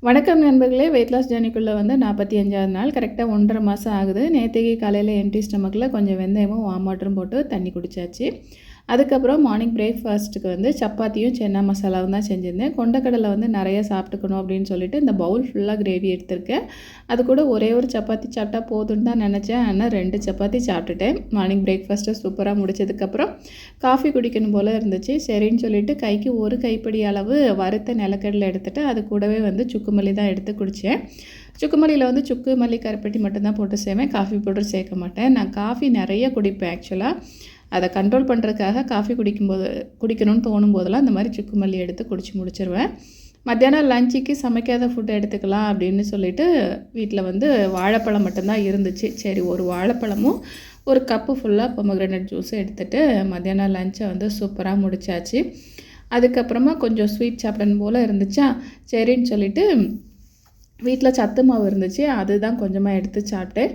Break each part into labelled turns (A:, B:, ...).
A: வணக்கம் நண்பர்களே weight loss ஜேர்னிக்குள்ளே வந்து நாற்பத்தி அஞ்சாவது நாள். கரெக்டாக ஒன்றரை மாதம் ஆகுது. நேற்றுக்கு காலையில் எம்டி ஸ்டமக்கில் கொஞ்சம் வெந்தயமும் வாமாட்டரும் வாட்டரும் போட்டு தண்ணி குடிச்சாச்சு. அதுக்கப்புறம் மார்னிங் பிரேக்ஃபாஸ்ட்டுக்கு வந்து சப்பாத்தியும் சென்னா மசாலாவும் தான் செஞ்சுருந்தேன். கொண்டக்கடலை வந்து நிறைய சாப்பிட்டுக்கணும் அப்படின்னு சொல்லிட்டு இந்த பவுல் ஃபுல்லாக கிரேவி எடுத்திருக்கேன். அது கூட ஒரே ஒரு சப்பாத்தி சாப்பிட்டா போதும்னு தான் நினச்சேன். ஆனால் ரெண்டு சப்பாத்தி சாப்பிட்டுட்டேன். மார்னிங் பிரேக்ஃபாஸ்ட்டை சூப்பராக முடிச்சதுக்கப்புறம் காஃபி குடிக்கணும் போல் இருந்துச்சு. சரின்னு சொல்லிட்டு கைக்கு ஒரு கைப்பிடி அளவு வறுத்த நிலக்கடலை எடுத்துகிட்டு அது கூடவே வந்து சுக்குமல்லி தான் எடுத்து குடித்தேன் சுக்குமல்லியில் வந்து சுக்கு மல்லி கருப்பட்டி மட்டும்தான் போட்டு செய்வேன். காஃபி பவுடர் சேர்க்க மாட்டேன். நான் காஃபி நிறைய குடிப்பேன் ஆக்சுவலாக அதை கண்ட்ரோல் பண்ணுறதுக்காக காஃபி குடிக்கும்போது குடிக்கணும்னு தோணும் போதெல்லாம் இந்த மாதிரி சுக்கு மல்லி எடுத்து குடிச்சு முடிச்சிருவேன். மத்தியானம் லஞ்சுக்கு சமைக்காத ஃபுட் எடுத்துக்கலாம் அப்படின்னு சொல்லிட்டு வீட்டில் வந்து வாழைப்பழம் மட்டும்தான் இருந்துச்சு. சரி ஒரு வாழைப்பழமும் ஒரு கப்பு ஃபுல்லாக பொமக்ரனட் ஜூஸும் எடுத்துகிட்டு மத்தியானம் லஞ்சை வந்து சூப்பராக முடிச்சாச்சு. அதுக்கப்புறமா கொஞ்சம் ஸ்வீட் சாப்பிடணும் போல் இருந்துச்சா? சரின்னு சொல்லிவிட்டு வீட்டில் சத்து மாவு இருந்துச்சு அதுதான் கொஞ்சமாக எடுத்து சாப்பிட்டேன்.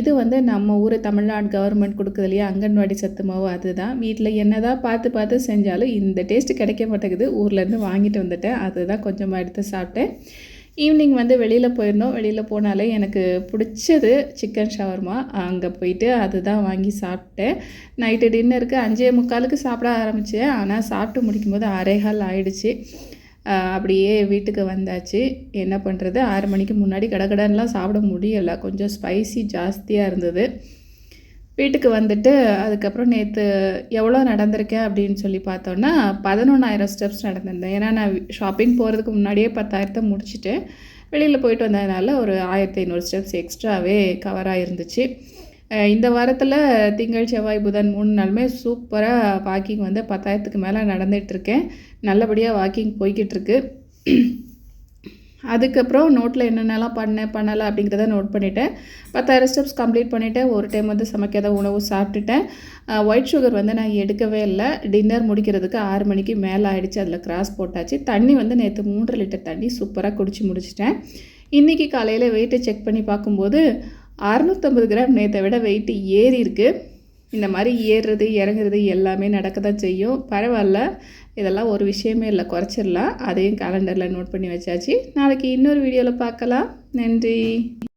A: இது வந்து நம்ம ஊர் தமிழ்நாடு கவர்மெண்ட் கொடுக்குது இல்லையா அங்கன்வாடி சத்து மாவு அதுதான். வீட்டில் என்ன தான் பார்த்து பார்த்து செஞ்சாலும் இந்த டேஸ்ட் கிடைக்க மாட்டேங்குது. ஊர்லேருந்து வாங்கிட்டு வந்துட்டேன் அதுதான் கொஞ்சமாக எடுத்து சாப்பிட்டேன். ஈவினிங் வந்து வெளியில் போயிருந்தோம். வெளியில் போனாலே எனக்கு பிடிச்சது சிக்கன் ஷவர்மா அங்கே போயிட்டு அதுதான் வாங்கி சாப்பிட்டேன். நைட்டு டின்னருக்கு அஞ்சே முக்காலுக்கு சாப்பிட ஆரம்பித்தேன் ஆனால் சாப்பிட்டு முடிக்கும்போது அரைகால் ஆயிடுச்சு. அப்படியே வீட்டுக்கு வந்தாச்சு. என்ன பண்ணுறது ஆறு மணிக்கு முன்னாடி கடகடன்லாம் சாப்பிட முடியலை. கொஞ்சம் ஸ்பைசி ஜாஸ்தியாக இருந்தது. வீட்டுக்கு வந்துட்டு அதுக்கப்புறம் நேற்று எவ்வளோ நடந்திருக்கேன் அப்படின்னு சொல்லி பார்த்தோன்னா பதினொன்றாயிரம் ஸ்டெப்ஸ் நடந்திருந்தேன். ஏன்னா நான் ஷாப்பிங் போகிறதுக்கு முன்னாடியே பத்தாயிரத்தை முடிச்சுட்டு வெளியில் போயிட்டு வந்ததுனால ஒரு ஆயிரத்தி ஐநூறு ஸ்டெப்ஸ் எக்ஸ்ட்ராவே கவராக இருந்துச்சு இந்த வாரத்தில் திங்கள் செவ்வாய் புதன் மூணு நாளுமே சூப்பராக வாக்கிங் வந்து பத்தாயிரத்துக்கு மேலே நடந்துகிட்ருக்கேன் நல்லபடியாக வாக்கிங் போய்கிட்டுருக்கு அதுக்கப்புறம் நோட்டில் என்னென்னலாம் பண்ணேன் பண்ணலை அப்படிங்கிறத நோட் பண்ணிவிட்டேன் பத்தாயிரம் ஸ்டெப்ஸ் கம்ப்ளீட் பண்ணிவிட்டேன் ஒரு டைம் வந்து சமைக்காத உணவு சாப்பிட்டுட்டேன். ஒயிட் சுகர் வந்து நான் எடுக்கவே இல்லை. டின்னர் முடிக்கிறதுக்கு ஆறு மணிக்கு மேலே ஆகிடுச்சு அதில் கிராஸ் போட்டாச்சு. தண்ணி வந்து நேற்று மூன்று லிட்டர் தண்ணி சூப்பராக குடிச்சு முடிச்சிட்டேன். இன்றைக்கி காலையில் வெயிட்டை செக் பண்ணி பார்க்கும்போது அறுநூற்றம்பது கிராம் நேற்றை விட வெயிட்டு ஏறி இருக்குது இந்த மாதிரி ஏறுறது இறங்குறது எல்லாமே நடக்க தான் செய்யும். பரவாயில்ல. இதெல்லாம் ஒரு விஷயமே இல்லை. குறைச்சிடலாம். அதையும் கேலண்டரில் நோட் பண்ணி வச்சாச்சு. நாளைக்கு இன்னொரு வீடியோவில் பார்க்கலாம். நன்றி.